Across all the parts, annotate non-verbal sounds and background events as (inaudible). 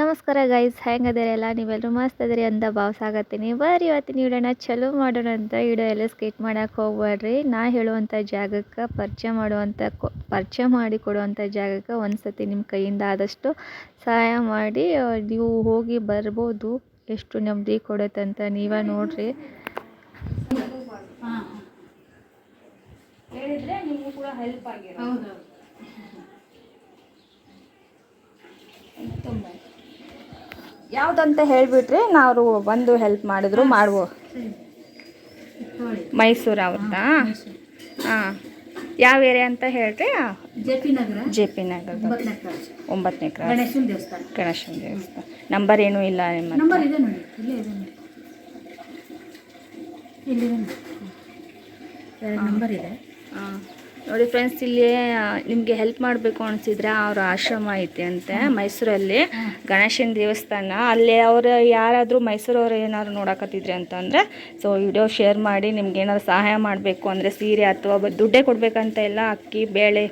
ನಮಸ್ಕಾರ ಗೈಸ್ ಹೆಂಗದಿರಲ್ಲ ನೀವೆಲ್ಲರೂ ಮಸ್ತ್ ಅದರಿ ಅಂತ ಭಾವಿಸಾಗತ್ತೀನಿ. ಬರ್ರಿ ಇವತ್ತಿನ ವಿಡಿಯೋನ ಚಲೋ ಮಾಡೋಣ ಅಂತ ವಿಡಿಯೋ ಎಲ್ಲ ಸ್ಕಿಟ್ ಮಾಡಕ್ಕೆ ಹೋಗ್ಬೇಡ್ರಿ ನಾ ಹೇಳುವಂಥ ಜಾಗಕ್ಕೆ ಪರಿಚಯ ಮಾಡುವಂಥ ಕೊ ಪರಿಚಯ ಮಾಡಿ ಕೊಡುವಂಥ ಜಾಗಕ್ಕೆ ಒಂದು ಸತಿ ನಿಮ್ಮ ಕೈಯಿಂದ ಆದಷ್ಟು ಸಹಾಯ ಮಾಡಿ. ನೀವು ಹೋಗಿ ಬರ್ಬೋದು. ಎಷ್ಟು ನೆಮ್ಮದಿ ಕೊಡುತ್ತಂತ ನೀವೇ ನೋಡ್ರಿ. ಹೇಳಿದ್ರೆ ನಿಮಗೂ ಕೂಡ ಹೆಲ್ಪ್ ಆಗಿರೋ ಹೌದು ಯಾವುದಂತ ಹೇಳಿಬಿಟ್ರೆ ನಾವು ಬಂದು ಹೆಲ್ಪ್ ಮಾಡಿದ್ರು ಮಾಡುವ. ಮೈಸೂರು ಅವ್ರದ್ದಾ ಹಾಂ ಯಾವ ಏರಿಯಾ ಅಂತ ಹೇಳ್ರಿ? J P Nagar. J P ನಗರದ ಒಂಬತ್ತನೇ ಕ್ರಾಸ್. ಗಣೇಶನ ದೇವಸ್ಥಾನ. ಗಣೇಶನ ದೇವಸ್ಥಾನ. ನಂಬರ್ ಏನೂ ಇಲ್ಲ ನಿಮ್ಮ? ನಂಬರ್ ಇದೆ ನೋಡಿ. ಇಲ್ಲೇ ಇದೆ ನೋಡಿ. ನಂಬರ್ ಇದೆ. ನೋಡಿ ಫ್ರೆಂಡ್ಸ್ ಇಲ್ಲಿ ನಿಮಗೆ ಹೆಲ್ಪ್ ಮಾಡಬೇಕು ಅನಿಸಿದ್ರೆ ಅವ್ರ ಆಶ್ರಮ ಐತೆ ಅಂತೆ ಮೈಸೂರಲ್ಲಿ ಗಣೇಶನ ದೇವಸ್ಥಾನ. ಅಲ್ಲಿ ಅವರು ಯಾರಾದರೂ ಮೈಸೂರವ್ರು ಏನಾದ್ರು ನೋಡಕತ್ತಿದ್ರಿ ಅಂತಂದರೆ ಸೊ ವಿಡಿಯೋ ಶೇರ್ ಮಾಡಿ ನಿಮ್ಗೆ ಏನಾದ್ರು ಸಹಾಯ ಮಾಡಬೇಕು ಅಂದರೆ ಸೀರೆ ಅಥವಾ ದುಡ್ಡೇ ಕೊಡಬೇಕಂತ ಎಲ್ಲ ಅಕ್ಕಿ, ಬೇಳೆ,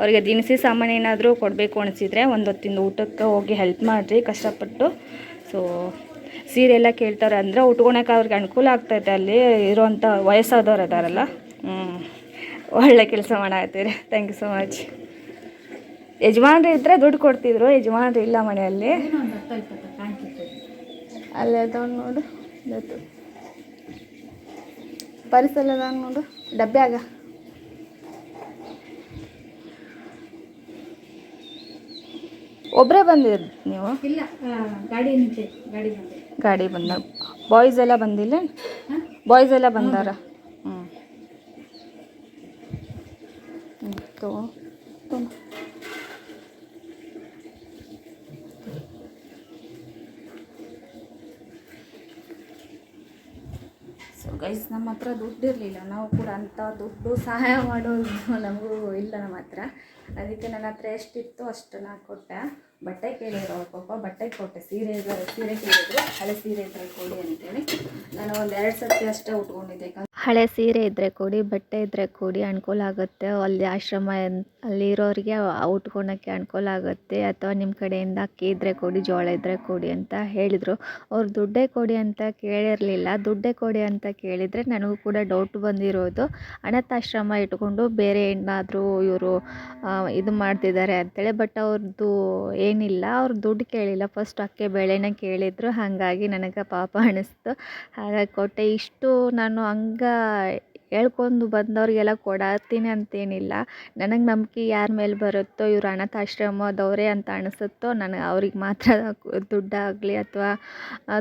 ಅವರಿಗೆ ದಿನಸಿ ಸಾಮಾನು ಏನಾದರೂ ಕೊಡಬೇಕು ಅನಿಸಿದ್ರೆ ಒಂದು ಹೊತ್ತಿಂದ ಊಟಕ್ಕೆ ಹೋಗಿ ಹೆಲ್ಪ್ ಮಾಡಿರಿ ಕಷ್ಟಪಟ್ಟು. ಸೊ ಸೀರೆ ಎಲ್ಲ ಕೇಳ್ತಾರೆ ಅಂದರೆ ಉಟ್ಕೊಳಕ್ಕೆ ಅವ್ರಿಗೆ ಅನುಕೂಲ ಆಗ್ತೈತೆ ಅಲ್ಲಿ ಇರೋವಂಥ ವಯಸ್ಸಾದವ್ರು ಅದಾರಲ್ಲ. ಹ್ಞೂ ಒಳ್ಳೆ ಕೆಲಸ ಮಾಡಾಕತ್ತೀರಿ. ಥ್ಯಾಂಕ್ ಯು ಸೊ ಮಚ್ ಯಜಮಾನ್ರು ಇದ್ದರೆ ದುಡ್ಡು ಕೊಡ್ತಿದ್ರು ಯಜಮಾನ್ರು ಇಲ್ಲ ಮನೆಯಲ್ಲಿ. ಅಲ್ಲೇ ಅದಾವ ನೋಡು ಇವತ್ತು ಪರಿಸರ ಅದಾವ ನೋಡು ಡಬ್ಬ್ಯಾಗ ಒಬ್ಬರೇ ಬಂದಿರಿ ನೀವು? ಇಲ್ಲ ಗಾಡಿ ಗಾಡಿ ಗಾಡಿ ಬಂದ ಬಾಯ್ಸ್ ಎಲ್ಲ ಬಂದಿಲ್ಲ ಬಾಯ್ಸ್ ಎಲ್ಲ ಬಂದಾರ? ತಗೋ. ಸೊ ಗೈಸ್ ನಮ್ಮ ಹತ್ರ ದುಡ್ಡು ಇರಲಿಲ್ಲ ನಾವು ಕೂಡ ಅಂಥ ದುಡ್ಡು ಸಹಾಯ ಮಾಡೋದು ನಮಗೂ ಇಲ್ಲ ನಮ್ಮ ಹತ್ರ. ಅದಕ್ಕೆ ನನ್ನ ಹತ್ರ ಎಷ್ಟಿತ್ತು ಅಷ್ಟು ನಾ ಕೊಟ್ಟೆ. ಬಟ್ಟೆ ಕೇಳಿದ್ರು ಅವ್ರ ಪಾಪ. ಬಟ್ಟೆ ಕೊಟ್ಟೆ. ಸೀರೆ ಸೀರೆ ಕೇಳಿದ್ರು. ಹಳೆ ಸೀರೆ ಇದ್ರೆ ಕೊಡಿ ಅಂತೇಳಿ. ನಾನು ಒಂದು ಎರಡು ಸರ್ತಿ ಅಷ್ಟೇ ಉಟ್ಕೊಂಡಿದ್ದೆ. ಹಳೆ ಸೀರೆ ಇದ್ದರೆ ಕೊಡಿ, ಬಟ್ಟೆ ಇದ್ದರೆ ಕೊಡಿ ಅನುಕೂಲ ಆಗುತ್ತೆ. ಅಲ್ಲಿ ಆಶ್ರಮ ಅಲ್ಲಿರೋರಿಗೆ ಉಟ್ಕೊಳಕ್ಕೆ ಅನುಕೂಲ ಆಗುತ್ತೆ. ಅಥವಾ ನಿಮ್ಮ ಕಡೆಯಿಂದ ಅಕ್ಕಿ ಇದ್ದರೆ ಕೊಡಿ, ಜೋಳ ಇದ್ದರೆ ಕೊಡಿ ಅಂತ ಹೇಳಿದರು. ಅವ್ರು ದುಡ್ಡೇ ಕೊಡಿ ಅಂತ ಕೇಳಿರಲಿಲ್ಲ. ದುಡ್ಡೇ ಕೊಡಿ ಅಂತ ಕೇಳಿದರೆ ನನಗೂ ಕೂಡ ಡೌಟ್ ಬಂದಿರೋದು. ಅನಾಥಾಶ್ರಮ ಇಟ್ಕೊಂಡು ಬೇರೆ ಏನಾದರೂ ಇವರು ಇದು ಮಾಡ್ತಿದ್ದಾರೆ ಅಂತೇಳಿ. ಬಟ್ ಅವ್ರದ್ದು ಏನಿಲ್ಲ. ಅವ್ರು ದುಡ್ಡು ಕೇಳಿಲ್ಲ. ಫಸ್ಟ್ ಅಕ್ಕಿ ಬೆಳೆನ ಕೇಳಿದರು. ಹಾಗಾಗಿ ನನಗೆ ಪಾಪ ಅನ್ನಿಸ್ತು ಹಾಗಾಗಿ ಕೊಟ್ಟೆ. ಇಷ್ಟು ನಾನು ಹಂಗ ಹೇಳ್ಕೊಂಡು ಬಂದವರಿಗೆಲ್ಲ ಕೊಡತ್ತೀನಿ ಅಂತೇನಿಲ್ಲ. ನನಗೆ ನಂಬಿಕೆ ಯಾರ ಮೇಲೆ ಬರುತ್ತೋ, ಇವ್ರು ಅನಾಥಾಶ್ರಮದವರೇ ಅಂತ ಅನಿಸುತ್ತೋ, ನನಗೆ ಅವ್ರಿಗೆ ಮಾತ್ರ (laughs) ದುಡ್ಡಾಗಲಿ ಅಥವಾ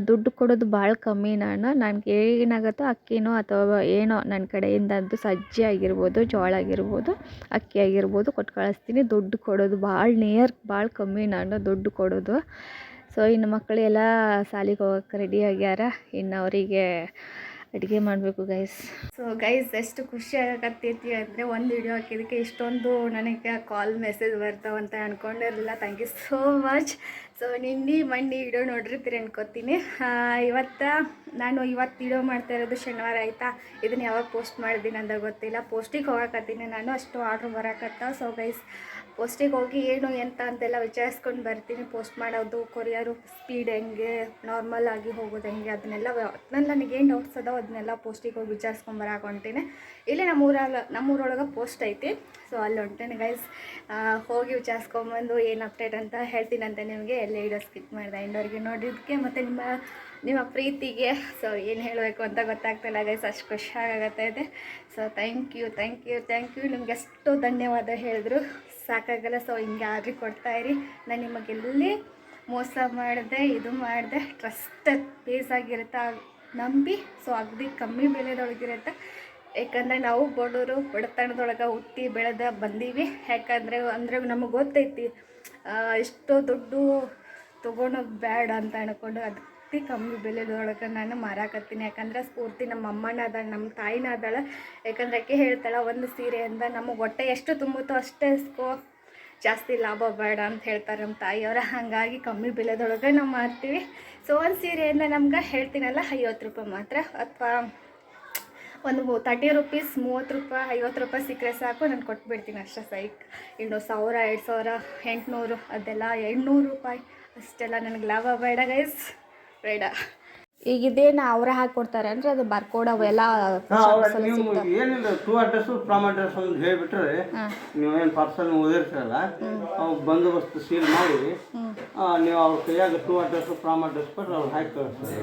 ದುಡ್ಡು ಕೊಡೋದು ಭಾಳ ಕಮ್ಮಿ ನಾನು. ನನಗೆ ಏನಾಗುತ್ತೋ ಅಕ್ಕಿನೋ ಅಥವಾ ಏನೋ ನನ್ನ ಕಡೆಯಿಂದ ಅಂತೂ ಸಜ್ಜೆ ಆಗಿರ್ಬೋದು, ಜೋಳ ಆಗಿರ್ಬೋದು, ಅಕ್ಕಿ ಆಗಿರ್ಬೋದು ಕೊಟ್ಟು ಕಳಿಸ್ತೀನಿ. ದುಡ್ಡು ಕೊಡೋದು ಭಾಳ ನಿಯರ್ ಭಾಳ ಕಮ್ಮಿ ನಾನು ದುಡ್ಡು ಕೊಡೋದು. ಸೊ ಇನ್ನು ಮಕ್ಕಳೆಲ್ಲ ಶಾಲಿಗೆ ಹೋಗಕ್ಕೆ ರೆಡಿ ಆಗ್ಯಾರ. ಇನ್ನು ಅವರಿಗೆ ಅಡುಗೆ ಮಾಡಬೇಕು ಗೈಸ್ ಸೊ ಗೈಸ್ ಎಷ್ಟು ಖುಷಿ ಆಗಕತ್ತೈತಿ ಅಂದರೆ ಒಂದು ವಿಡಿಯೋ ಹಾಕಿದ್ದಕ್ಕೆ ಇಷ್ಟೊಂದು ನನಗೆ ಕಾಲ್ ಮೆಸೇಜ್ ಬರ್ತಾವಂತ ಅಂದ್ಕೊಂಡಿರಲಿಲ್ಲ thank you so much so ನಿನ್ನೆ ಮಣ್ಣಿ ವಿಡಿಯೋ ನೋಡಿರ್ತೀರಿ ಅನ್ಕೋತೀನಿ. ಇವತ್ತು ನಾನು ಇವತ್ತು ವಿಡಿಯೋ ಮಾಡ್ತಾ ಇರೋದು ಶನಿವಾರ, ಆಯಿತಾ? ಇದನ್ನು ಯಾವಾಗ ಪೋಸ್ಟ್ ಮಾಡಿದ್ದೀನಿ ಅಂತ ಗೊತ್ತಿಲ್ಲ. ಪೋಸ್ಟಿಗೆ ಹೋಗಕತ್ತೀನಿ. ನಾನು ಅಷ್ಟು ಆರ್ಡ್ರ್ ಬರಕತ್ತ ಸೊ ಗೈಸ್ ಪೋಸ್ಟಿಗೆ ಹೋಗಿ ಏನು ಎಂತ ಅಂತೆಲ್ಲ ವಿಚಾರಿಸ್ಕೊಂಡು ಬರ್ತೀನಿ. ಪೋಸ್ಟ್ ಮಾಡೋದು, ಕೊರಿಯರು ಸ್ಪೀಡ್ ಹೆಂಗೆ ನಾರ್ಮಲ್ ಆಗಿ ಹೋಗೋದು ಹೆಂಗೆ, ಅದನ್ನೆಲ್ಲ ನನ್ನ ನನಗೇನು ಡೌಟ್ಸ್ ಅದಾವ ಅದನ್ನೆಲ್ಲ ಪೋಸ್ಟಿಗೆ ಹೋಗಿ ವಿಚಾರಿಸ್ಕೊಂಡು ಬರಕ್ಕೆ ಹೊಂಟೀನಿ. ಇಲ್ಲಿ ನಮ್ಮೂರಾಗ ನಮ್ಮೂರೊಳಗೆ ಪೋಸ್ಟ್ ಐತಿ. ಸೊ ಅಲ್ಲಿ ಹೊಂಟೇನೆ ಗೈಸ್ ಹೋಗಿ ವಿಚಾರಿಸ್ಕೊಂಬಂದು ಏನು ಅಪ್ಡೇಟ್ ಅಂತ ಹೇಳ್ತೀನಂತೆ ನಿಮಗೆ. ಎಲ್ಲ ವಿಡಿಯೋ ಸ್ಕಿಪ್ ಮಾಡಿದೆ ಇಂಡೋರಿಗೆ ನೋಡಿದ್ದಕ್ಕೆ ಮತ್ತು ನಿಮ್ಮ ನಿಮ್ಮ ಪ್ರೀತಿಗೆ ಸೊ ಏನು ಹೇಳಬೇಕು ಅಂತ ಗೊತ್ತಾಗ್ತಿಲ್ಲ ಗೈಸ್ ಅಷ್ಟು ಖುಷಿಯಾಗುತ್ತೆ ಇದೆ. So thank you thank you thank you ನಿಮ್ಗೆ ಎಷ್ಟು ಧನ್ಯವಾದ ಹೇಳಿದ್ರು. ಸಾಕಾಗಲ್ಲ ಸೊ ಹಿಂಗೆ ಕೊಡ್ತಾ ಇರಿ. ನಾನು ನಿಮಗೆಲ್ಲಿ ಮೋಸ ಮಾಡಿದೆ, ಇದು ಮಾಡಿದೆ. ಟ್ರಸ್ಟ್ ಬೇಸ್ ಆಗಿರುತ್ತೆ, ನಂಬಿ ಸೊ ಅಗದಿ ಕಮ್ಮಿ ಬೆಲೆದೊಳಗಿರುತ್ತೆ. ಯಾಕಂದರೆ ನಾವು ಬಡವರು, ಬಡತನದೊಳಗೆ ಹುಟ್ಟಿ ಬೆಳೆದ ಬಂದೀವಿ. ಯಾಕಂದರೆ, ಅಂದರೆ ನಮಗೆ ಗೊತ್ತೈತಿ ಎಷ್ಟೋ ದುಡ್ಡು ತೊಗೊಳೋದು ಬೇಡ ಅಂತ ಅನ್ಕೊಂಡು ಅತಿ ಕಮ್ಮಿ ಬೆಲೆದೊಳಗೆ ನಾನು ಮಾರಾಕತ್ತೀನಿ. ಯಾಕಂದ್ರೆ ಸ್ಫೂರ್ತಿ ನಮ್ಮ ಅಮ್ಮನ ಅದಾಳೆ ನಮ್ಮ ತಾಯಿನ ಅದಾಳೆ ಯಾಕಂದ್ರೆ ಆಕೆ ಹೇಳ್ತಾಳೆ, ಒಂದು ಸೀರೆಯಿಂದ ನಮಗೆ ಹೊಟ್ಟೆ ಎಷ್ಟು ತುಂಬುತ್ತೋ ಅಷ್ಟೇ ಸ್ಕೋ, ಜಾಸ್ತಿ ಲಾಭ ಬೇಡ ಅಂತ ಹೇಳ್ತಾರೆ ನಮ್ಮ ತಾಯಿಯವ್ರ ಹಾಗಾಗಿ ಕಮ್ಮಿ ಬೆಲೆದೊಳಗೆ ನಾವು ಮಾರ್ತೀವಿ. ಸೊ ಒಂದು ಸೀರೆಯಿಂದ ನಮ್ಗೆ ಹೇಳ್ತೀನಲ್ಲ, ಐವತ್ತು ರೂಪಾಯಿ ಮಾತ್ರ. ಅಥವಾ ಒಂದು ತರ್ಟಿ ರುಪೀಸ್ ಮೂವತ್ತು ರೂಪಾಯಿ, ಐವತ್ತು ರೂಪಾಯಿ ಸಿಕ್ಕರೆ ಸಾಕು, ನಾನು ಕೊಟ್ಬಿಡ್ತೀನಿ ಅಷ್ಟೇ ಸೈಕ್. ಇನ್ನು ಸಾವಿರ, ಎರಡು ಸಾವಿರ, ಎಂಟುನೂರು, ಅದೆಲ್ಲ ಎಂಟುನೂರು ರೂಪಾಯಿ. ಅಷ್ಟೆಲ್ಲ ನನಗೆ ಲಾಭ ಬೇಡ ಗೈಸ್ ಬೇಡ ಈಗ ಇದೇನು ಅವರೇ ಹಾಕ್ಕೊಡ್ತಾರೆ ಅಂದ್ರೆ ಅದು ಬರ್ಕೋಡ್ ಅವೆಲ್ಲ ನೀವು ಏನಿಲ್ಲ ಟೂ ಅಡ್ರೆಸ್ ಫ್ರಮ್ ಅಡ್ರೆಸ್ ಒಂದು ಹೇಳಿಬಿಟ್ರೆ ನೀವೇನು ಪಾರ್ಸಲ್ ಓದಿರ್ತೀರಲ್ಲ ಅವು ಬಂದೋಬಸ್ತ್ ಸೀಲ್ ಮಾಡಿ ನೀವು ಅವ್ರ ಕೈಯಾಗ ಟೂ ಅಡ್ರೆಸ್ ಫ್ರಮ್ ಅಡ್ರೆಸ್ ಕೊಟ್ಟರೆ ಅವ್ರು ಹಾಕಿ ಕಳಿಸ್ತಾರೆ.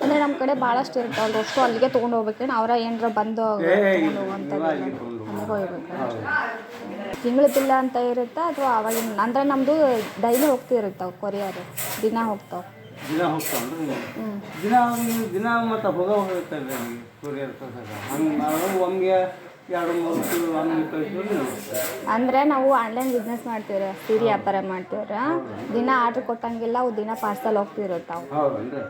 ಅಂದ್ರೆ ನಮ್ಮ ಕಡೆ ಭಾಳಷ್ಟು ಇರ್ತಾವಲ್ಲ ಅಷ್ಟು ಅಲ್ಲಿಗೆ ತೊಗೊಂಡು ಹೋಗ್ಬೇಕೇನು ಅವ್ರ ಏನಾರ ಬಂದು ಹೋಗ್ಬೇಕು. ತಿಂಗಳ ಬಿಲ್ಲ ಅಂತ ಇರುತ್ತೆ ಅಥವಾ ಅವಾಗ ಅಂದ್ರೆ ನಮ್ಮದು ಡೈಲಿ ಹೋಗ್ತಿರುತ್ತವೆ ಕೊರಿಯರ್. ದಿನ ಹೋಗ್ತಾವೆ. ದಿನ ಹೋಗ್ತಾವನ್ರಿ ದಿನ. ದಿನ ಮತ್ತು ಹೋಗ ಹೋಗಿರ್ತಾರೆ ನಿಮಗೆ ಕೊರಿಯರ್ ಹಂಗೆ ನಾವು ಒಮ್ಗೆ ಎರಡು ಮೂರು ಕಿಲೋ ಹಂಗೆ ಕಳಿಸಿದ್ರೆ ಅಂದರೆ ನಾವು ಆನ್ಲೈನ್ ಬಿಸ್ನೆಸ್ ಮಾಡ್ತೀವ್ರಿ? ಸೀರೆ ವ್ಯಾಪಾರ ಮಾಡ್ತೀವ್ರ? ದಿನ ಆರ್ಡ್ರ್ ಕೊಟ್ಟಂಗಿಲ್ಲ ಅವು ದಿನ ಪಾರ್ಸಲ್ ಹೋಗ್ತಿರುತ್ತಾವೆ ಹೌದನ್ರಿ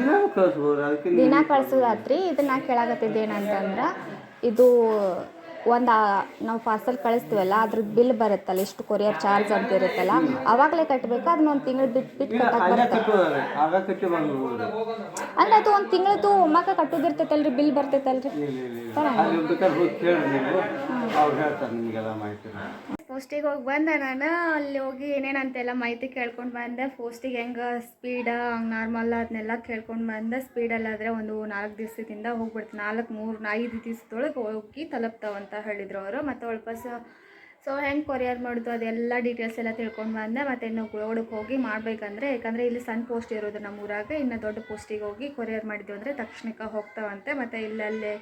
ದಿನ ಕಳಿಸ್ಬೋದು ಅದಕ್ಕೆ ದಿನ ಕಳ್ಸೋದಾತ್ರಿ. ಇದನ್ನ ಕೇಳಾಕತ್ತಿದ್ದು ಏನಂತಂದ್ರೆ ಇದು ಒಂದು ನಾವು ಪಾರ್ಸಲ್ ಕಳಿಸ್ತೀವಲ್ಲ ಅದ್ರದ್ದು ಬಿಲ್ ಬರುತ್ತಲ್ಲ ಎಷ್ಟು ಕೊರಿಯರ್ ಚಾರ್ಜ್ ಅಂತ ಇರುತ್ತಲ್ಲ ಅವಾಗಲೇ ಕಟ್ಟಬೇಕು ಅದನ್ನ ಒಂದು ತಿಂಗಳು ಬಿಟ್ಟು ಬಿಟ್ಟು ಕಟ್ಟಕ್ಕೆ ಅಲ್ಲೇ ಬರುತ್ತೆ. ಅಂದ್ರೆ ಅದು ಒಂದು ತಿಂಗಳದ್ದು ಒಮ್ಮಕ್ಕ ಕಟ್ಟೋದಿರ್ತೈತಲ್ರಿ ಬಿಲ್ ಬರ್ತೈತಲ್ರಿ? ಹೇಳ್ತಾರೆ ನಿಮಗೆಲ್ಲ ಮಾಹಿತಿ. ಪೋಸ್ಟಿಗೆ ಹೋಗಿ ಬಂದೆ ನಾನು, ಅಲ್ಲಿ ಹೋಗಿ ಏನೇನಂತೆಲ್ಲ ಮಾಹಿತಿ ಕೇಳ್ಕೊಂಡು ಬಂದೆ. ಪೋಸ್ಟಿಗೆ ಹೆಂಗೆ ಸ್ಪೀಡ ಹಂಗೆ ನಾರ್ಮಲ್ ಅದನ್ನೆಲ್ಲ ಕೇಳ್ಕೊಂಡು ಬಂದೆ. ಸ್ಪೀಡಲ್ಲಾದರೆ ಒಂದು ನಾಲ್ಕು ದಿವಸದಿಂದ ಹೋಗ್ಬಿಡ್ತು. ನಾಲ್ಕು ಮೂರು ಐದು ದಿವಸದೊಳಗೆ ಹೋಗಿ ತಲುಪ್ತಾವಂತ ಹೇಳಿದ್ರು ಅವರು. ಮತ್ತು ವಾಪಸ್ ಸೊ ಹೆಂಗೆ ಕೊರಿಯರ್ ಮಾಡೋದು ಅದೆಲ್ಲ ಡೀಟೇಲ್ಸ್ ಎಲ್ಲ ತಿಳ್ಕೊಂಡು ಬಂದೆ. ಮತ್ತು ಇನ್ನು ಗೋಡಕ್ಕೆ ಹೋಗಿ ಮಾಡಬೇಕಂದ್ರೆ, ಯಾಕಂದರೆ ಇಲ್ಲಿ ಸಣ್ಣ ಪೋಸ್ಟ್ ಇರೋದು ನಮ್ಮ ಊರಾಗ ಇನ್ನು ದೊಡ್ಡ ಪೋಸ್ಟಿಗೆ ಹೋಗಿ ಕೊರಿಯರ್ ಮಾಡಿದ್ವಿ ಅಂದರೆ ತಕ್ಷಣಕ್ಕೆ ಹೋಗ್ತಾವಂತೆ. ಮತ್ತು ಇಲ್ಲಲ್ಲೇ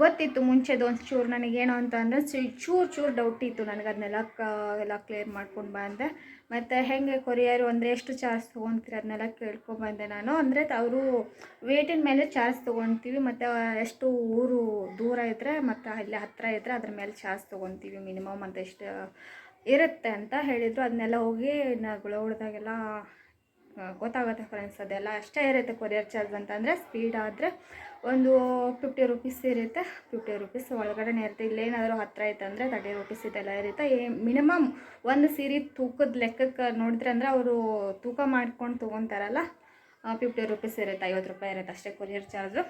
ಗೊತ್ತಿತ್ತು ಮುಂಚೆದು ಒಂದು ಚೂರು ನನಗೇನು ಅಂತ ಅಂದರೆ ಚೂರು ಚೂರು ಡೌಟ್ ಇತ್ತು ನನಗೆ ಅದನ್ನೆಲ್ಲ ಕ ಎಲ್ಲ ಕ್ಲಿಯರ್ ಮಾಡ್ಕೊಂಡು ಬಂದೆ ಮತ್ತು ಹೆಂಗೆ ಕೊರಿಯರು ಅಂದರೆ ಎಷ್ಟು ಚಾರ್ಜ್ ತೊಗೊತೀರಿ ಅದನ್ನೆಲ್ಲ ಕೇಳ್ಕೊಂಡು ಬಂದೆ ನಾನು. ಅಂದರೆ ಅವರು ವೇಟಿನ ಮೇಲೆ ಚಾರ್ಜ್ ತೊಗೊತೀವಿ, ಮತ್ತು ಎಷ್ಟು ಊರು ದೂರ ಇದ್ದರೆ ಮತ್ತು ಅಲ್ಲಿ ಹತ್ತಿರ ಇದ್ದರೆ ಅದ್ರ ಮೇಲೆ ಚಾರ್ಜ್ ತೊಗೊತೀವಿ ಮಿನಿಮಮ್ ಅಂತ ಎಷ್ಟು ಇರುತ್ತೆ ಅಂತ ಹೇಳಿದರು. ಅದನ್ನೆಲ್ಲ ಹೋಗಿ ಗುಳ ಗೊತ್ತಾಗುತ್ತೆ ಫ್ರೆಂಡ್ಸ್ ಅದೆಲ್ಲ. ಅಷ್ಟೇ ಇರುತ್ತೆ ಕೊರಿಯರ್ ಚಾರ್ಜ್ ಅಂತಂದರೆ ಸ್ಪೀಡ್ ಆದರೆ ಒಂದು ಫಿಫ್ಟಿ ರುಪೀಸ್ ಇರುತ್ತೆ. ಫಿಫ್ಟಿ ರುಪೀಸ್ ಒಳಗಡೆನೇ ಇರುತ್ತೆ ಇಲ್ಲೇನಾದರೂ ಹತ್ತಿರ ಐತೆ ಅಂದರೆ ತರ್ಟಿ ರುಪೀಸ್ ಇದೆಲ್ಲ ಇರುತ್ತೆ. ಮಿನಿಮಮ್ ಒಂದು ಸೀರೆ ತೂಕದ ಲೆಕ್ಕಕ್ಕೆ ನೋಡಿದ್ರೆ ಅಂದರೆ ಅವರು ತೂಕ ಮಾಡ್ಕೊಂಡು ತೊಗೊತಾರಲ್ಲ ಫಿಫ್ಟಿ ರುಪೀಸ್ ಇರುತ್ತೆ, ಐವತ್ತು ರೂಪಾಯಿ ಇರುತ್ತೆ ಅಷ್ಟೇ ಕೊರಿಯರ್ ಚಾರ್ಜು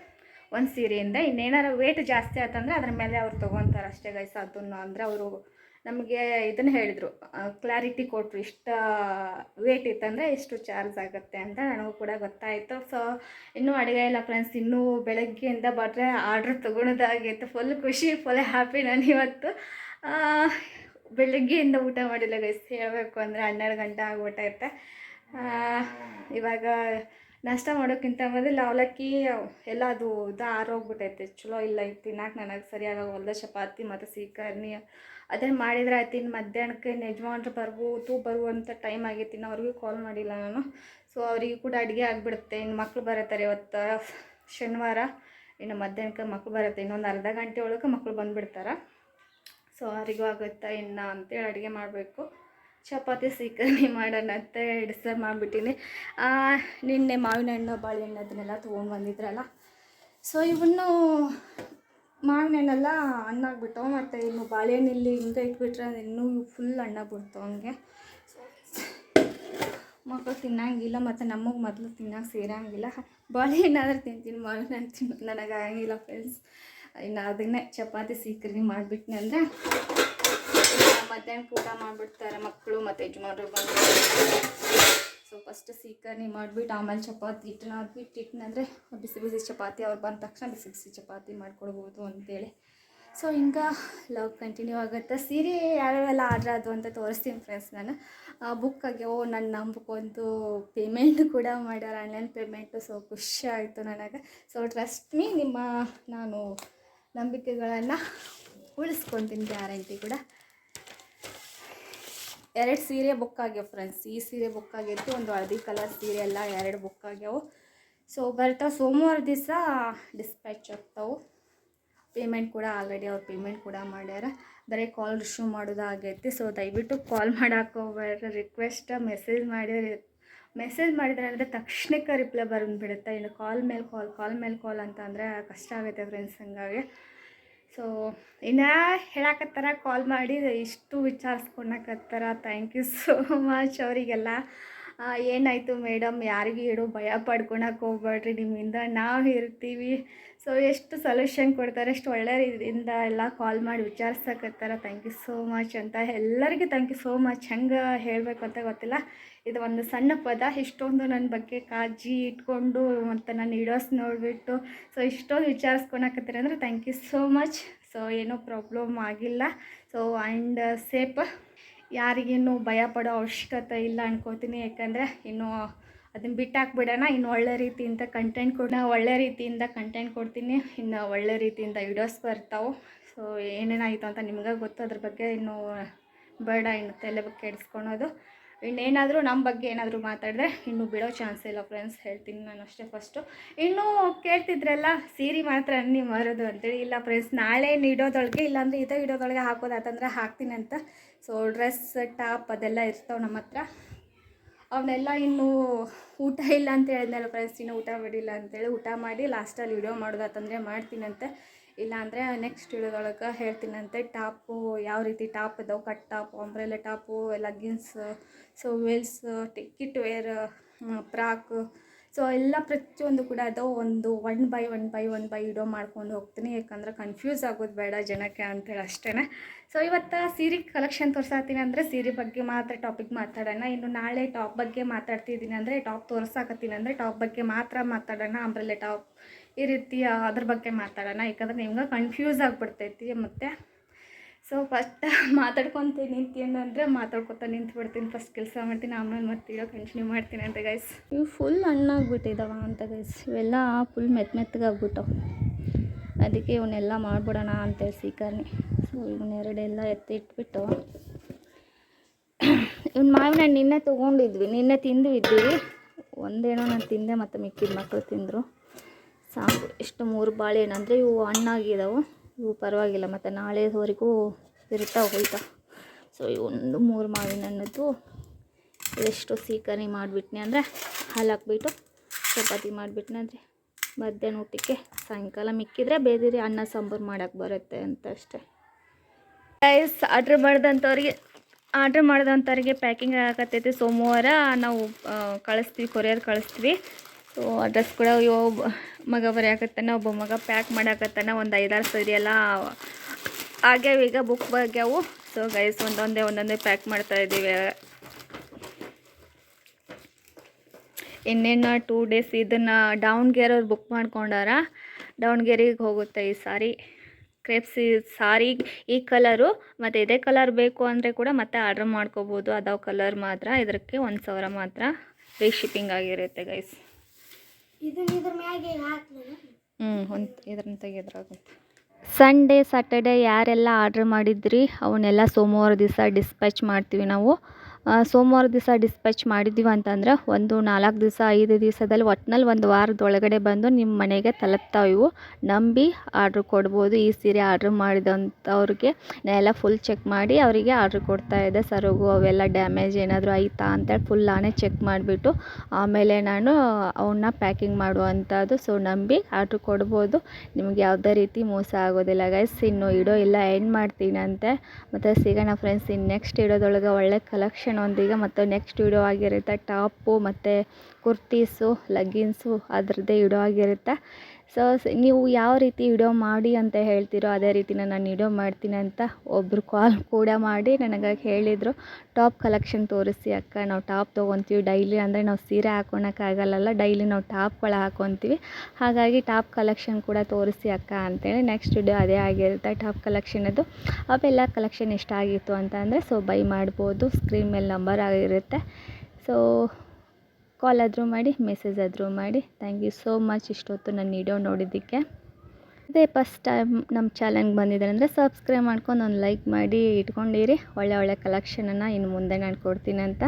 ಒಂದು ಸೀರೆಯಿಂದ ಇನ್ನೇನಾರು ವೇಟ್ ಜಾಸ್ತಿ ಆಯ್ತಂದ್ರೆ ಅದ್ರ ಮೇಲೆ ಅವ್ರು ತೊಗೊತಾರೆ ಅಷ್ಟೇ ಗೈಸ್ ಅದನ್ನು ಅಂದರೆ ಅವರು ನಮಗೆ ಇದನ್ನು ಹೇಳಿದರು ಕ್ಲಾರಿಟಿ ಕೊಟ್ಟರು ಇಷ್ಟ ವೇಟ್ ಇತ್ತಂದರೆ ಎಷ್ಟು ಚಾರ್ಜ್ ಆಗುತ್ತೆ ಅಂತ ನನಗೂ ಕೂಡ ಗೊತ್ತಾಯಿತು. ಸೊ ಇನ್ನೂ ಅಡುಗೆ ಇಲ್ಲ ಫ್ರೆಂಡ್ಸ್ ಇನ್ನೂ ಬೆಳಗ್ಗೆಯಿಂದ ಬಟ್ರೆ ಆರ್ಡ್ರ್ ತೊಗೊಳೋದಾಗಿತ್ತು ಫುಲ್ ಖುಷಿ ಫುಲ್ ಹ್ಯಾಪಿ ನಾನು ಇವತ್ತು. ಬೆಳಗ್ಗೆಯಿಂದ ಊಟ ಮಾಡಿಲ್ಲ ಗೈಸ್ ಹೇಳಬೇಕು ಅಂದರೆ ಹನ್ನೆರಡು ಗಂಟೆ ಆಗ್ಬಿಟ್ಟೈತೆ. ಇವಾಗ ನಾಷ್ಟ ಮಾಡೋಕ್ಕಿಂತ ಮೊದಲು ಅವಲಕ್ಕಿ ಎಲ್ಲ ಅದು ಇದು ಆರೋಗ್ಬಿಟ್ಟೈತೆ, ಚಲೋ ಇಲ್ಲ, ಇದು ತಿನ್ನಕ್ಕೆ ನನಗೆ ಸರಿಯಾಗಿ ಹೊಲ್ದ ಚಪಾತಿ ಮತ್ತು ಸೀಕರ್ನಿ ಅದನ್ನು ಮಾಡಿದ್ರೆ ಆಯ್ತು, ಇನ್ನು ಮಧ್ಯಾಹ್ನಕ್ಕೆ ಯಜಮಾನ್ರು ಬರ್ಬೋದು, ಬರುವಂಥ ಟೈಮ್ ಆಗೈತಿ, ಇನ್ನು ಅವ್ರಿಗೂ ಕಾಲ್ ಮಾಡಿಲ್ಲ ನಾನು. ಸೊ ಅವರಿಗೂ ಕೂಡ ಅಡುಗೆ ಆಗಿಬಿಡುತ್ತೆ. ಇನ್ನು ಮಕ್ಕಳು ಬರತ್ತಾರೆ ಇವತ್ತು, ಶನಿವಾರ. ಇನ್ನು ಮಧ್ಯಾಹ್ನಕ್ಕೆ ಮಕ್ಕಳು ಬರುತ್ತೆ. ಇನ್ನೊಂದು ಅರ್ಧ ಗಂಟೆ ಒಳಗೆ ಮಕ್ಕಳು ಬಂದುಬಿಡ್ತಾರೆ. ಸೊ ಅವರಿಗೂ ಆಗುತ್ತಾ. ಇನ್ನು ಅಂತೇಳಿ ಅಡುಗೆ ಮಾಡಬೇಕು. ಚಪಾತಿ ಸೀಕರಣೆ ಮಾಡೋಣ ಅಂತ ಡಿಸೈಡ್ ಮಾಡಿಬಿಟ್ಟಿನಿ. ನಿನ್ನೆ ಮಾವಿನ ಹಣ್ಣು ಬಾಳೆಹಣ್ಣು ಅದನ್ನೆಲ್ಲ ತೊಗೊಂಡು ಬಂದಿದ್ರಲ್ಲ ಸೊ ಇವನ್ನು ಮಾವಿನ ಹಣ್ಣೆಲ್ಲ ಹಣ್ಣಾಗ್ಬಿಟ್ಟವು ಮತ್ತು ಇನ್ನು ಬಾಳೆಹಣ್ಣಲ್ಲಿ ಹಿಂಗೆ ಇಟ್ಬಿಟ್ರೆ ಅದು ಇನ್ನೂ ಫುಲ್ ಹಣ್ಣಾಗ್ಬಿಡ್ತು ಹಂಗೆ. ಮಕ್ಕಳು ತಿನ್ನಂಗಿಲ್ಲ ಮತ್ತು ನಮಗೆ ಮೊದಲು ತಿನ್ನೋಕೆ ಸೇರಂಗಿಲ್ಲ. ಬಾಳೆಹಣ್ಣಾದ್ರೆ ತಿಂತೀನಿ ಮಾವಿನ ಹಣ್ಣು ತಿನ್ನೋದು ನನಗೆ ಆಗಂಗಿಲ್ಲ ಫ್ರೆಂಡ್ಸ್ ಇನ್ನು ಅದನ್ನೇ ಚಪಾತಿ ಸೀಕರ್ಣಿ ಮಾಡಿಬಿಟ್ನೆ ಅಂದರೆ ಮಧ್ಯಾಹ್ನ ಊಟ ಮಾಡಿಬಿಡ್ತಾರೆ ಮಕ್ಕಳು ಮತ್ತು ಯಜಮಾನರು ಬಂದು. ಸೊ ಫಸ್ಟ್ ಸೀಕರ್ಣಿ ಮಾಡಿಬಿಟ್ಟು ಆಮೇಲೆ ಚಪಾತಿ ಹಿಟ್ಟನ್ನ ಹಾಕ್ಬಿಟ್ಟು ಇಟ್ಟನಂದರೆ ಬಿಸಿ ಬಿಸಿ ಚಪಾತಿ, ಅವ್ರು ಬಂದ ತಕ್ಷಣ ಬಿಸಿ ಬಿಸಿ ಚಪಾತಿ ಮಾಡ್ಕೊಡ್ಬೋದು ಅಂತೇಳಿ. ಸೊ ಹಿಂಗೆ ಲವ್ ಕಂಟಿನ್ಯೂ ಆಗುತ್ತೆ. ಸೀರೆ ಯಾವ್ಯಾವೆಲ್ಲ ಆರ್ಡ್ರ್ ಆದವು ಅಂತ ತೋರಿಸ್ತೀನಿ ಫ್ರೆಂಡ್ಸ್ ನಾನು. ಆ ಬುಕ್ ಓ ನನ್ನ ನಂಬಕ್ಕೊಂದು ಪೇಮೆಂಟ್ ಕೂಡ ಮಾಡ್ಯಾರ ಆನ್ಲೈನ್ ಪೇಮೆಂಟು ಸೊ ಖುಷಿ ಆಯಿತು ನನಗೆ. ಸೊ ಟ್ರಸ್ಟ್ ಮೀ ನಿಮ್ಮ, ನಾನು ನಂಬಿಕೆಗಳನ್ನು ಉಳಿಸ್ಕೊತೀನಿ ಗ್ಯಾರಂಟಿ ಕೂಡ. ಎರಡು ಸೀರೆ ಬುಕ್ ಆಗ್ಯಾವ ಫ್ರೆಂಡ್ಸ್ ಈ ಸೀರೆ ಬುಕ್ ಆಗೈತಿ ಒಂದು ಹಳದಿ ಕಲರ್ ಸೀರೆ ಎಲ್ಲ ಎರಡು ಬುಕ್ ಆಗ್ಯಾವು. ಸೊ ಬರ್ತಾವೆ. ಸೋಮವಾರ ದಿವಸ ಡಿಸ್ಪ್ಯಾಚ್ ಆಗ್ತಾವೆ. ಪೇಮೆಂಟ್ ಕೂಡ ಆಲ್ರೆಡಿ ಅವ್ರು ಪೇಮೆಂಟ್ ಕೂಡ ಮಾಡ್ಯಾರ. ಬರೀ ಕಾಲ್ ರಿಸೀವ್ ಮಾಡೋದಾಗೈತಿ ಸೊ ದಯವಿಟ್ಟು ಕಾಲ್ ಮಾಡಕ್ಕೆ ಹೋಗ್ಬೇಡ್ರಿ. ರಿಕ್ವೆಸ್ಟ್ ಮೆಸೇಜ್ ಮಾಡಿದ್ರೆ ಮೆಸೇಜ್ ಮಾಡಿದ್ರೆ ಅಂದರೆ ತಕ್ಷಣಕ್ಕೆ ರಿಪ್ಲೈ ಬಂದುಬಿಡುತ್ತೆ ಇನ್ನು ಕಾಲ್ ಮೇಲೆ ಕಾಲ್ ಕಾಲ್ ಮೇಲೆ ಕಾಲ್ ಅಂತ ಅಂದರೆ ಕಷ್ಟ ಆಗುತ್ತೆ ಫ್ರೆಂಡ್ಸ್ ಹಂಗಾಗಿ. ಸೊ ಇನ್ನು ಹೇಳಕತ್ತಾರ ಕಾಲ್ ಮಾಡಿ ಇಷ್ಟು ವಿಚಾರಿಸ್ಕೊಳಕತ್ತಾರ ಥ್ಯಾಂಕ್ ಯು ಸೋ ಮಚ್ (laughs) ಅವರಿಗೆಲ್ಲ. ಏನಾಯಿತು ಮೇಡಮ್? ಯಾರಿಗೂ ಹೇಳು ಭಯ ಪಡ್ಕೊಳಕ್ಕೆ ಹೋಗ್ಬೇಡ್ರಿ, ನಿಮ್ಮಿಂದ ನಾವು ಇರ್ತೀವಿ. ಸೊ ಎಷ್ಟು ಸೊಲ್ಯೂಷನ್ ಕೊಡ್ತಾರೆ ಎಷ್ಟು ಒಳ್ಳೆ ಇದರಿಂದ ಎಲ್ಲ ಕಾಲ್ ಮಾಡಿ ವಿಚಾರಿಸಕತ್ತಾರ. ಥ್ಯಾಂಕ್ ಯು ಸೋ ಮಚ್ ಅಂತ. ಎಲ್ಲರಿಗೂ ಥ್ಯಾಂಕ್ ಯು ಸೋ ಮಚ್ ಹೆಂಗೆ ಹೇಳಬೇಕು ಅಂತ ಗೊತ್ತಿಲ್ಲ. ಇದು ಒಂದು ಸಣ್ಣ ಪದ. ಇಷ್ಟೊಂದು ನನ್ನ ಬಗ್ಗೆ ಕಾಳಜಿ ಇಟ್ಕೊಂಡು ಮತ್ತು ನಾನು ಇಡೋಸ್ ನೋಡಿಬಿಟ್ಟು ಸೊ ಇಷ್ಟೊಂದು ವಿಚಾರಿಸ್ಕೊಳಕತ್ತೀರ ಅಂದರೆ thank you so much so ಏನೂ ಪ್ರಾಬ್ಲಮ್ ಆಗಿಲ್ಲ. ಸೊ ಆ್ಯಂಡ್ ಸೇಫ್ ಯಾರಿಗೇನು ಭಯ ಪಡೋ ಅವಶ್ಯಕತೆ ಇಲ್ಲ ಅನ್ಕೋತೀನಿ. ಯಾಕಂದರೆ ಇನ್ನು ಅದನ್ನು ಬಿಟ್ಟಾಕ್ಬಿಡೋಣ. ಇನ್ನು ಒಳ್ಳೆ ರೀತಿಯಿಂದ ಕಂಟೆಂಟ್ ಕೊಡ ಒಳ್ಳೆ ರೀತಿಯಿಂದ ಕಂಟೆಂಟ್ ಕೊಡ್ತೀನಿ. ಇನ್ನು ಒಳ್ಳೆ ರೀತಿಯಿಂದ ವಿಡಿಯೋಸ್ ಬರ್ತಾವೆ. ಸೊ ಏನೇನಾಯಿತು ಅಂತ ನಿಮಗೆ ಗೊತ್ತು. ಅದ್ರ ಬಗ್ಗೆ ಇನ್ನು ಬೇಡ. ಇನ್ನು ತಲೆ ಬಗ್ಗೆ ಕೆಡಿಸ್ಕೊಳೋದು. ಇನ್ನೇನಾದರೂ ನಮ್ಮ ಬಗ್ಗೆ ಏನಾದರೂ ಮಾತಾಡಿದ್ರೆ ಇನ್ನು ಬಿಡೋ ಚಾನ್ಸ್ ಇಲ್ಲ ಫ್ರೆಂಡ್ಸ್ ಹೇಳ್ತೀನಿ ನಾನು ಅಷ್ಟೇ ಫಸ್ಟು ಇನ್ನೂ ಕೇಳ್ತಿದ್ರಲ್ಲ, ಸೀರೆ ಮಾತ್ರ ಅನ್ನಿ ಮಾರೋದು ಅಂತೇಳಿ. ಇಲ್ಲ ಫ್ರೆಂಡ್ಸ್ ನಾಳೆ ಇಡೋದೊಳಗೆ ಇಲ್ಲಾಂದರೆ ಇದೇ ಇಡೋದೊಳಗೆ ಹಾಕೋದಾತಂದ್ರೆ ಹಾಕ್ತೀನಿ ಅಂತ ಸೊ ಡ್ರೆಸ್ ಟಾಪ್ ಅದೆಲ್ಲ ಇರ್ತಾವೆ ನಮ್ಮ ಹತ್ರ. ಅವನ್ನೆಲ್ಲ ಇನ್ನೂ ಊಟ ಇಲ್ಲ ಅಂತ ಹೇಳಿದ್ನಲ್ಲ ಫ್ರೆಂಡ್ಸ್ ಇನ್ನೂ ಊಟ ಮಾಡಿಲ್ಲ ಅಂತೇಳಿ ಊಟ ಮಾಡಿ ಲಾಸ್ಟಲ್ಲಿ ವಿಡಿಯೋ ಮಾಡೋದಾತಂದರೆ ಮಾಡ್ತೀನಂತೆ. ಇಲ್ಲಾಂದರೆ ನೆಕ್ಸ್ಟ್ ವಿಡಿಯೋದೊಳಗೆ ಹೇಳ್ತೀನಂತೆ. ಟಾಪು ಯಾವ ರೀತಿ ಟಾಪ್ ಇದಾವೆ cut top umbrella top leggings so Wales ಟಿಕ್ಕಿಟ್ ವೇರ್ ಫ್ರಾಕ್ ಸೊ ಎಲ್ಲ ಪ್ರತಿಯೊಂದು ಕೂಡ ಅದು ಒಂದು one by one by one by ಇಡೋ ಮಾಡ್ಕೊಂಡು ಹೋಗ್ತೀನಿ. ಯಾಕಂದ್ರೆ ಕನ್ಫ್ಯೂಸ್ ಆಗೋದು ಬೇಡ ಜನಕ್ಕೆ ಅಂತೇಳಿ ಅಷ್ಟೇ ಸೊ ಇವತ್ತು ಸೀರೆ ಕಲೆಕ್ಷನ್ ತೋರ್ಸಾತೀನಿ ಅಂದರೆ ಸೀರೆ ಬಗ್ಗೆ ಮಾತ್ರ ಟಾಪಿಕ್ ಮಾತಾಡೋಣ. ಇನ್ನು ನಾಳೆ ಟಾಪ್ ಬಗ್ಗೆ ಮಾತಾಡ್ತಿದ್ದೀನಿ ಅಂದರೆ ಟಾಪ್ ತೋರ್ಸಾಕತ್ತೀನಿ ಅಂದರೆ ಟಾಪ್ ಬಗ್ಗೆ ಮಾತ್ರ ಮಾತಾಡೋಣ. ಅಂಬ್ರೆಲ್ಲ ಟಾಪ್ ಈ ರೀತಿ ಅದ್ರ ಬಗ್ಗೆ ಮಾತಾಡೋಣ. ಯಾಕಂದರೆ ನಿಮ್ಗೆ ಕನ್ಫ್ಯೂಸ್ ಆಗಿಬಿಡ್ತೈತಿ ಮತ್ತು. ಸೊ (laughs) ಫಸ್ಟ್ ಮಾತಾಡ್ಕೊತ ನಿಂತೀನಿ ಅಂದರೆ ಮಾತಾಡ್ಕೊತ ನಿಂತು ಬಿಡ್ತೀನಿ. ಫಸ್ಟ್ ಕೆಲಸ ಮಾಡ್ತೀನಿ, ಆಮೇಲೆ ಮತ್ತೆ ಇಡೋ ಕಂಟಿನ್ಯೂ ಮಾಡ್ತೀನಿ ಅಂತ ಗೈಸ್ ಇವು ಫುಲ್ ಹಣ್ಣಾಗ್ಬಿಟ್ಟಿದ್ದಾವ ಅಂತ ಗೈಸ್ ಇವೆಲ್ಲ ಫುಲ್ ಮೆತ್ತ ಮೆತ್ತಗಾಗ್ಬಿಟ್ಟವು ಅದಕ್ಕೆ ಇವನ್ನೆಲ್ಲ ಮಾಡಿಬಿಡೋಣ ಅಂತೇಳಿ ಸೀಕರ್ನಿ ಸೊ ಇವನ್ನೆರಡೆಲ್ಲ ಎತ್ತಿಟ್ಬಿಟ್ಟು (coughs) ಇವ್ನ ಮಾವಿನ ಹಣ್ಣು ನಿನ್ನೆ ತೊಗೊಂಡಿದ್ವಿ. ನಿನ್ನೆ ತಿಂದು ಇದ್ದೀವಿ. ಒಂದೇನೋ ನಾನು ತಿಂದೆ, ಮತ್ತು ಮಿಕ್ಕಿದ ಮಕ್ಕಳು ತಿಂದರು. ಸಾಕು. ಎಷ್ಟು ಮೂರು ಬಾಳೆಹಣ್ಣು. ಅಂದರೆ ಇವು ಹಣ್ಣಾಗಿದ್ದಾವೆ ಇವು ಪರವಾಗಿಲ್ಲ. ಮತ್ತು ನಾಳೆವರೆಗೂ ಇರ್ತಾ ಹೋಯ್ತಾ? ಸೊ ಒಂದು ಮೂರು ಮಾವಿನ ಹಣ್ಣದ್ದು ಎಷ್ಟು ಸೀಕರಿ ಮಾಡಿಬಿಟ್ನಿ ಅಂದರೆ ಹಾಲು ಹಾಕ್ಬಿಟ್ಟು ಚಪಾತಿ ಮಾಡಿಬಿಟ್ನಿ ಅಂದರೆ ಮಧ್ಯಾಹ್ನ ಊಟಕ್ಕೆ ಸಾಯಂಕಾಲ ಮಿಕ್ಕಿದ್ರೆ ಬೇದಿರಿ ಅನ್ನ ಸಾಂಬಾರು ಮಾಡೋಕ್ಕೆ ಬರುತ್ತೆ ಅಂತ ಅಷ್ಟೆ. ಪ್ರೈಸ್ ಆರ್ಡ್ರ್ ಮಾಡಿದಂಥವ್ರಿಗೆ ಆರ್ಡ್ರ್ ಮಾಡಿದಂಥವ್ರಿಗೆ ಪ್ಯಾಕಿಂಗ್ ಆಗತ್ತೈತಿ ಸೋಮವಾರ. ನಾವು ಕಳಿಸ್ತೀವಿ ಕೊರಿಯರ್ ಕಳಿಸ್ತೀವಿ. ಸೊ ಅಡ್ರೆಸ್ ಕೂಡ ಅಯ್ಯೋ ಮಗ ಬರೆಯಾಕತ್ತಾನ, ಒಬ್ಬ ಮಗ ಪ್ಯಾಕ್ ಮಾಡಾಕತ್ತಾನ, ಒಂದು ಐದಾರು ಸರಿ ಎಲ್ಲ ಆಗ್ಯಾವ ಈಗ ಬುಕ್ ಬಾಗ್ಯಾವು ಸೊ ಗೈಸ್ ಒಂದೊಂದೇ ಒಂದೊಂದೇ ಪ್ಯಾಕ್ ಮಾಡ್ತಾ ಇದ್ದೀವಿ. ಇನ್ನೇನು ಟೂ ಡೇಸ್ ಇದನ್ನು ದಾವಣಗೆರೆ ಅವ್ರು ಬುಕ್ ಮಾಡ್ಕೊಂಡಾರ. ದಾವಣಗೆರೆಗೆ ಹೋಗುತ್ತೆ ಈ ಸಾರಿ. ಕ್ರೇಪ್ಸ್ ಸಾರಿ ಈ ಕಲರು ಮತ್ತು ಇದೇ ಕಲರ್ ಬೇಕು ಅಂದರೆ ಕೂಡ ಮತ್ತೆ ಆರ್ಡ್ರ್ ಮಾಡ್ಕೋಬೋದು. ಅದಾವ ಕಲರ್ ಮಾತ್ರ ಇದಕ್ಕೆ ಒಂದು ಸಾವಿರ ಮಾತ್ರ ಫ್ರೀ ಶಿಪ್ಪಿಂಗ್ ಆಗಿರುತ್ತೆ ಗೈಸ್ ಹ್ಞೂ ಸಂಡೇ ಸಾಟರ್ಡೇ ಯಾರೆಲ್ಲ ಆರ್ಡ್ರ್ ಮಾಡಿದ್ರಿ ಅವನ್ನೆಲ್ಲ ಸೋಮವಾರ ದಿವಸ ಡಿಸ್ಪ್ಯಾಚ್ ಮಾಡ್ತೀವಿ ನಾವು. ಸೋಮವಾರ ದಿವಸ ಡಿಸ್ಪ್ಯಾಚ್ ಮಾಡಿದ್ದೀವಿ ಅಂತಂದ್ರೆ ಒಂದು ನಾಲ್ಕು ದಿವಸ, ಐದು ದಿವಸದಲ್ಲಿ ಒಟ್ನಲ್ಲಿ ಒಂದು ವಾರದೊಳಗಡೆ ಬಂದು ನಿಮ್ಮ ಮನೆಗೆ ತಲುಪ್ತಾವೆ ಇವು. ನಂಬಿ ಆರ್ಡ್ರ್ ಕೊಡ್ಬೋದು. ಈ ಸೀರೆ ಆರ್ಡ್ರ್ ಮಾಡಿದಂಥವ್ರಿಗೆ ನಾ ಎಲ್ಲ ಫುಲ್ ಚೆಕ್ ಮಾಡಿ ಅವರಿಗೆ ಆರ್ಡ್ರ್ ಕೊಡ್ತಾ ಇದ್ದೆ. ಸರಗು ಅವೆಲ್ಲ ಡ್ಯಾಮೇಜ್ ಏನಾದರೂ ಆಯಿತಾ ಅಂತೇಳಿ ಫುಲ್ ನಾನೇ ಚೆಕ್ ಮಾಡಿಬಿಟ್ಟು ಆಮೇಲೆ ನಾನು ಅವನ್ನ ಪ್ಯಾಕಿಂಗ್ ಮಾಡುವಂಥದ್ದು. ಸೊ ನಂಬಿ ಆರ್ಡ್ರ್ ಕೊಡ್ಬೋದು. ನಿಮ್ಗೆ ಯಾವುದೇ ರೀತಿ ಮೋಸ ಆಗೋದಿಲ್ಲ. ಗೈಸ್ ಇನ್ನು ಇಡೋ ಎಲ್ಲ ಎಂಡ್ ಮಾಡ್ತೀನಂತೆ. ಮತ್ತು ಸಿಗೋಣ ಫ್ರೆಂಡ್ಸ್ ಇನ್ನು ನೆಕ್ಸ್ಟ್ ಇಡೋದೊಳಗೆ ಒಳ್ಳೆ ಕಲೆಕ್ಷನ್ ಒಂದಿಗೆ ಮತ್ತು ನೆಕ್ಸ್ಟ್ ವಿಡಿಯೋ ಆಗಿರುತ್ತೆ. ಟಾಪು ಮತ್ತು ಕುರ್ತೀಸು ಲಗ್ಗಿನ್ಸು ಅದರದ್ದೇ ವಿಡಿಯೋ ಆಗಿರುತ್ತೆ. ಸೊ, ನೀವು ಯಾವ ರೀತಿ ವಿಡಿಯೋ ಮಾಡಿ ಅಂತ ಹೇಳ್ತೀರೋ ಅದೇ ರೀತಿ ನಾನು ವಿಡಿಯೋ ಮಾಡ್ತೀನಿ ಅಂತ ಒಬ್ಬರು ಕಾಲ್ ಕೂಡ ಮಾಡಿ ನನಗೆ ಹೇಳಿದರು. ಟಾಪ್ ಕಲೆಕ್ಷನ್ ತೋರಿಸಿ ಅಕ್ಕ. ನಾವು ಟಾಪ್ ತೊಗೊತೀವಿ ಡೈಲಿ ಅಂದರೆ ನಾವು ಸೀರೆ ಹಾಕೊಳಕ್ಕಾಗಲ್ಲಲ್ಲ ಡೈಲಿ ನಾವು ಟಾಪ್ಗಳು ಹಾಕೊತೀವಿ. ಹಾಗಾಗಿ ಟಾಪ್ ಕಲೆಕ್ಷನ್ ಕೂಡ ತೋರಿಸಿ ಅಕ್ಕ ಅಂತೇಳಿ ನೆಕ್ಸ್ಟ್ ವಿಡಿಯೋ ಅದೇ ಆಗಿರುತ್ತೆ ಟಾಪ್ ಕಲೆಕ್ಷನದು ಅವೆಲ್ಲ ಕಲೆಕ್ಷನ್ ಇಷ್ಟ ಆಗಿತ್ತು ಅಂತ ಅಂದರೆ ಸೊ ಬೈ ಮಾಡ್ಬೋದು. ಸ್ಕ್ರೀನ್ ಮೇಲೆ ನಂಬರ್ ಆಗಿರುತ್ತೆ. ಸೊ ಕಾಲ್ ಆದರೂ ಮಾಡಿ ಮೆಸೇಜ್ ಆದರೂ ಮಾಡಿ. ಥ್ಯಾಂಕ್ ಯು ಸೋ ಮಚ್ ಇಷ್ಟೊತ್ತು ನನ್ನ ವಿಡಿಯೋ ನೋಡಿದ್ದಕ್ಕೆ. ಅದೇ ಫಸ್ಟ್ ಟೈಮ್ ನಮ್ಮ ಚಾನಲ್ಗೆ ಬಂದಿದ್ದಾರೆ ಅಂದರೆ ಸಬ್ಸ್ಕ್ರೈಬ್ ಮಾಡ್ಕೊಂಡು ಒಂದು ಲೈಕ್ ಮಾಡಿ ಇಟ್ಕೊಂಡಿರಿ. ಒಳ್ಳೆ ಒಳ್ಳೆ ಕಲೆಕ್ಷನನ್ನು ಇನ್ನು ಮುಂದೆ ನಾನು ಕೊಡ್ತೀನಿ ಅಂತ.